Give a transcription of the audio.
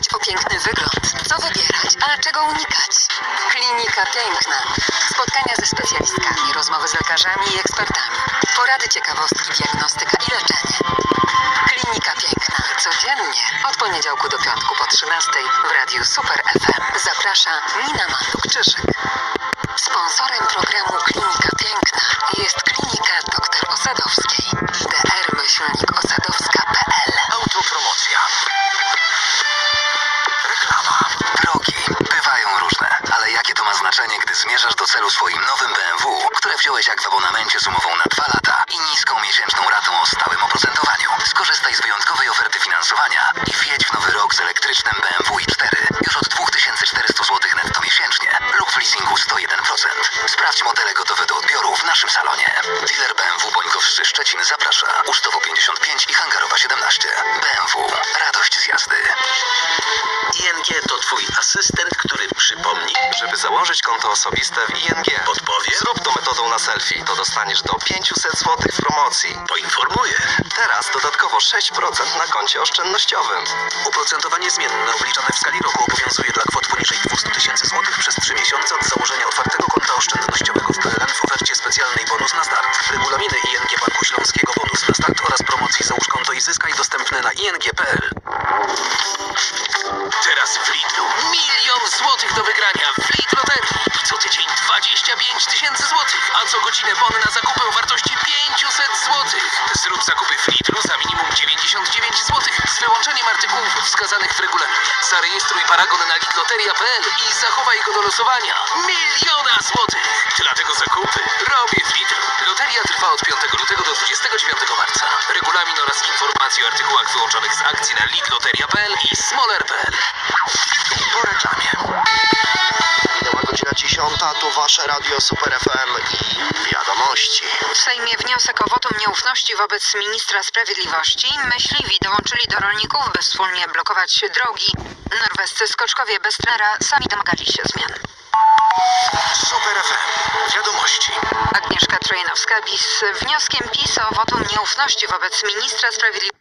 dbać o piękny wygląd? Co wybierać, a czego unikać? Klinika Piękna. Spotkania ze specjalistkami, rozmowy z lekarzami i ekspertami. Porady, ciekawostki, diagnostyka i leczenie. Klinika Piękna. Codziennie od poniedziałku do piątku po 13 w Radiu Super FM. Zaprasza Nina Manduk-Czyżyk. Sponsorem programu Klinika Piękna jest Klinika Dr. Osadowskiej. drmyślnikosadowska.pl zmierzasz do celu swoim nowym BMW, które wziąłeś jak w abonamencie z umową na 2 lata i niską miesięczną ratą o stałym oprocentowaniu. Skorzystaj z wyjątkowej oferty finansowania i wjedź w nowy rok z elektrycznym BMW i4 już od 2400 zł netto miesięcznie lub w leasingu 101%. Sprawdź modele gotowe do odbioru w naszym salonie. Dealer BMW Bońkowscy Szczecin zaprasza. Usztowo 55 i Hangarowa 17. BMW. Radość z jazdy. Założyć konto osobiste w ING. Podpowie? Zrób to metodą na selfie, to dostaniesz do 500 zł w promocji. Poinformuję. Teraz dodatkowo 6% na koncie oszczędnościowym. Oprocentowanie zmienne obliczane w skali roku obowiązuje dla kwot poniżej 200 tysięcy złotych przez 3 miesiące od założenia otwartego konta oszczędnościowego w PLN w ofercie specjalnej bonus na start. Regulaminy ING Banku Śląskiego bonus na start oraz promocji załóż konto i zyskaj dostępne na ing.pl. tysięcy złotych, a co godzinę bon na zakupy o wartości 500 złotych. Zrób zakupy w Lidlu za minimum 99 złotych z wyłączeniem artykułów wskazanych w regulaminie. Zarejestruj paragon na lidloteria.pl i zachowaj go do losowania. Miliona złotych! Dlatego zakupy robię w Lidlu. Loteria trwa od 5 lutego do 29 marca. Regulamin oraz informacje o artykułach wyłączonych z akcji na lidloteria.pl i smoler.pl. Po reklamie. Minęła godzina 10, to wasze radio Super FM i wiadomości. W Sejmie wniosek o wotum nieufności wobec ministra sprawiedliwości. Myśliwi dołączyli do rolników, by wspólnie blokować drogi. Norwescy skoczkowie bez trenera sami domagali się zmian. Super FM. Wiadomości. Agnieszka Trojanowska-Bis wnioskiem PiS o wotum nieufności wobec ministra sprawiedliwości